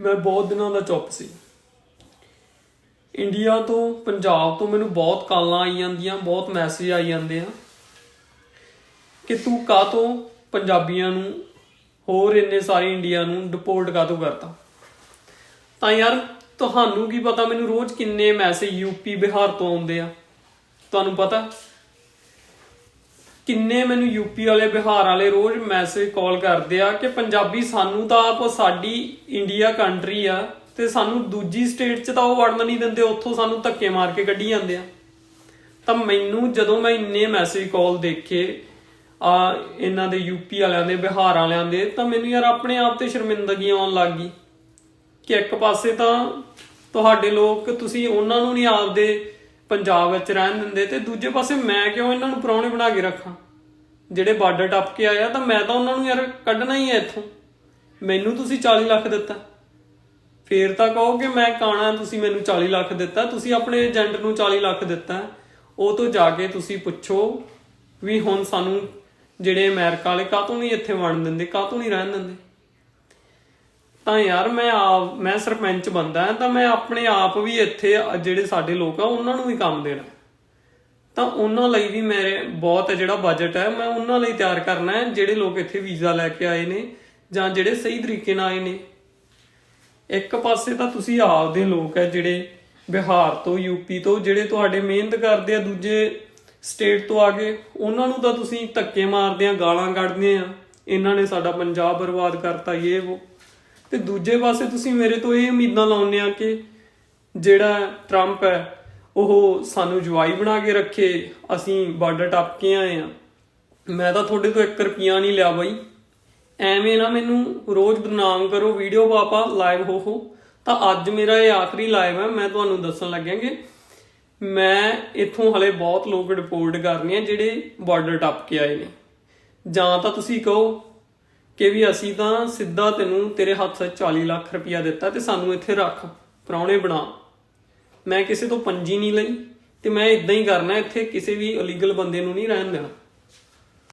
ਮੈਂ ਬਹੁਤ ਦਿਨਾਂ ਦਾ ਚੁੱਪ ਸੀ। ਇੰਡੀਆ ਤੋਂ ਪੰਜਾਬ ਤੋਂ ਮੈਨੂੰ ਬਹੁਤ ਕਾਲਾਂ ਆਈ ਜਾਂਦੀਆਂ, ਬਹੁਤ ਮੈਸੇਜ ਆਈ ਜਾਂਦੇ ਆ ਕਿ ਤੂੰ ਕਾਹਤੋਂ ਪੰਜਾਬੀਆਂ ਨੂੰ ਹੋਰ ਇੰਨੇ ਸਾਰੇ ਇੰਡੀਆ ਨੂੰ ਡਿਪੋਰਟ ਕਾਹਤੋਂ ਕਰਤਾ? ਤਾਂ ਯਾਰ ਤੁਹਾਨੂੰ ਕੀ ਪਤਾ ਮੈਨੂੰ ਰੋਜ਼ ਕਿੰਨੇ ਮੈਸੇਜ ਯੂਪੀ ਬਿਹਾਰ ਤੋਂ ਆਉਂਦੇ ਆ। ਤੁਹਾਨੂੰ ਪਤਾ ਕਿੰਨੇ ਮੈਨੂੰ ਯੂਪੀ ਵਾਲੇ, ਬਿਹਾਰ ਵਾਲੇ ਰੋਜ਼ ਮੈਸੇਜ ਕਾਲ ਕਰਦੇ ਆ ਕਿ ਪੰਜਾਬੀ ਸਾਨੂੰ ਤਾਂ ਆਪ ਸਾਡੀ ਇੰਡੀਆ ਕੰਟਰੀ ਆ ਤੇ ਸਾਨੂੰ ਦੂਜੀ ਸਟੇਟ 'ਚ ਤਾਂ ਉਹ ਵੜਨ ਨਹੀਂ ਦਿੰਦੇ, ਉੱਥੋਂ ਸਾਨੂੰ ਧੱਕੇ ਮਾਰ ਕੇ ਕੱਢੀ ਜਾਂਦੇ ਆ। ਤਾਂ ਮੈਨੂੰ ਜਦੋਂ ਮੈਂ ਇੰਨੇ ਮੈਸੇਜ ਕਾਲ ਦੇਖੇ, ਆ, ਇਹਨਾਂ ਦੇ ਯੂਪੀ ਵਾਲਿਆਂ ਦੇ, ਬਿਹਾਰ ਵਾਲਿਆਂ ਦੇ, ਤਾਂ ਮੈਨੂੰ ਯਾਰ ਆਪਣੇ ਆਪ ਤੇ ਸ਼ਰਮਿੰਦਗੀ ਆਉਣ ਲੱਗ ਗਈ ਕਿ ਇੱਕ ਪਾਸੇ ਤਾਂ ਤੁਹਾਡੇ ਲੋਕ, ਤੁਸੀਂ ਉਹਨਾਂ ਨੂੰ ਨਹੀਂ ਆਪਦੇ ਪੰਜਾਬ ਵਿੱਚ ਰਹਿਣ ਦਿੰਦੇ ਤੇ ਦੂਜੇ ਪਾਸੇ ਮੈਂ ਕਿਉਂ ਇਹਨਾਂ ਨੂੰ ਪ੍ਰਾਹੁਣੇ ਬਣਾ ਕੇ ਰੱਖਾਂ? ਜਿਹੜੇ ਬਾਰਡਰ ਟੱਪ ਕੇ ਆਇਆ ਤਾਂ ਮੈਂ ਤਾਂ ਉਹਨਾਂ ਨੂੰ ਯਾਰ ਕੱਢਣਾ ਹੀ ਹੈ ਇੱਥੋਂ। ਮੈਨੂੰ ਤੁਸੀਂ 40 ਲੱਖ ਦਿੱਤਾ। ਫੇਰ ਤਾਂ ਕਹੋ ਕਿ ਮੈਂ ਕਾਣਾ, ਤੁਸੀਂ ਮੈਨੂੰ 40 ਲੱਖ ਦਿੱਤਾ, ਤੁਸੀਂ ਆਪਣੇ ਏਜੰਟ ਨੂੰ 40 ਲੱਖ ਦਿੱਤਾ। ਉਹ ਤੋਂ ਜਾ ਕੇ ਤੁਸੀਂ ਪੁੱਛੋ ਵੀ ਹੁਣ ਸਾਨੂੰ ਜਿਹੜੇ ਅਮਰੀਕਾ ਵਾਲੇ ਕਾਹਤੋਂ ਨਹੀਂ ਇੱਥੇ ਵੜਨ ਦਿੰਦੇ, ਕਾਹਤੋਂ ਨਹੀਂ ਰਹਿਣ ਦਿੰਦੇ? ਤਾਂ ਯਾਰ ਮੈਂ ਆਪ, ਮੈਂ ਸਰਪੰਚ ਬੰਦਾ ਹਾਂ, ਤਾਂ ਮੈਂ ਆਪਣੇ ਆਪ ਵੀ ਇੱਥੇ ਜਿਹੜੇ ਸਾਡੇ ਲੋਕ ਆ, ਉਹਨਾਂ ਨੂੰ ਵੀ ਕੰਮ ਦੇਣਾ। ਤਾਂ ਉਹਨਾਂ ਲਈ ਵੀ ਮੇਰੇ ਬਹੁਤ ਹੈ ਜਿਹੜਾ ਬਜਟ ਹੈ ਮੈਂ ਉਹਨਾਂ ਲਈ ਤਿਆਰ ਕਰਨਾ ਹੈ, ਜਿਹੜੇ ਲੋਕ ਇੱਥੇ ਵੀਜ਼ਾ ਲੈ ਕੇ ਆਏ ਨੇ, ਜਾਂ ਜਿਹੜੇ ਸਹੀ ਤਰੀਕੇ ਨਾਲ ਆਏ ਨੇ। ਇੱਕ ਪਾਸੇ ਤਾਂ ਤੁਸੀਂ ਆਪਦੇ ਲੋਕ ਹੈ ਜਿਹੜੇ ਬਿਹਾਰ ਤੋਂ ਯੂਪੀ ਤੋਂ, ਜਿਹੜੇ ਤੁਹਾਡੇ ਮਿਹਨਤ ਕਰਦੇ ਆ, ਦੂਜੇ ਸਟੇਟ ਤੋਂ ਆ ਕੇ, ਉਹਨਾਂ ਨੂੰ ਤਾਂ ਤੁਸੀਂ ਧੱਕੇ ਮਾਰਦੇ ਆ, ਗਾਲਾਂ ਕੱਢਦੇ ਆ। ਇਹਨਾਂ ਨੇ ਸਾਡਾ ਪੰਜਾਬ ਬਰਬਾਦ ਕਰਤਾ ਇਹ ਉਹ ਤੇ ਦੂਜੇ ਪਾਸੇ ਤੁਸੀਂ ਮੇਰੇ ਤੋਂ ਇਹ ਉਮੀਦਾਂ ਲਾਉਂਦੇ ਆ ਕਿ ਜਿਹੜਾ ਟਰੰਪ ਹੈ, ਉਹ ਸਾਨੂੰ ਜਵਾਈ ਬਣਾ ਕੇ ਰੱਖੇ, ਅਸੀਂ ਬਾਰਡਰ ਟੱਪ ਕੇ ਆਏ ਆ। ਮੈਂ ਤਾਂ ਤੁਹਾਡੇ ਤੋਂ 1 ਰੁਪਿਆ ਨਹੀਂ ਲਿਆ ਬਾਈ। ਐਵੇਂ ਨਾ ਮੈਨੂੰ ਰੋਜ਼ ਬਦਨਾਮ ਕਰੋ, ਵੀਡੀਓ ਪਾਪਾ ਲਾਈਵ ਹੋ ਹੋ। ਤਾਂ ਅੱਜ ਮੇਰਾ ਇਹ ਆਖਰੀ ਲਾਈਵ ਹੈ ਮੈਂ ਤੁਹਾਨੂੰ ਦੱਸਣ ਲੱਗਿਆ ਕਿ ਮੈਂ ਇੱਥੋਂ ਹਲੇ ਬਹੁਤ ਲੋਕ ਰਿਪੋਰਟ ਕਰਨੇ ਆ ਜਿਹੜੇ ਬਾਰਡਰ ਟੱਪ ਕੇ ਆਏ ਨੇ। ਜਾਂ ਤਾਂ ਤੁਸੀਂ ਕਹੋ ਕਿ ਵੀ ਅਸੀਂ ਤਾਂ ਸਿੱਧਾ ਤੈਨੂੰ ਤੇਰੇ ਹੱਥ 'ਚ 40 ਲੱਖ ਰੁਪਇਆ ਦਿੱਤਾ ਤੇ ਸਾਨੂੰ ਇੱਥੇ ਰੱਖ, ਪ੍ਰਾਹੁਣੇ ਬਣਾ। ਮੈਂ ਕਿਸੇ ਤੋਂ ਪੰਜੀ ਨਹੀਂ ਲਈ ਤੇ ਮੈਂ ਇਦਾਂ ਹੀ ਕਰਨਾ, ਇੱਥੇ ਕਿਸੇ ਵੀ ਇਲੀਗਲ ਬੰਦੇ ਨੂੰ ਨਹੀਂ ਰਹਿਣ ਦੇਣਾ।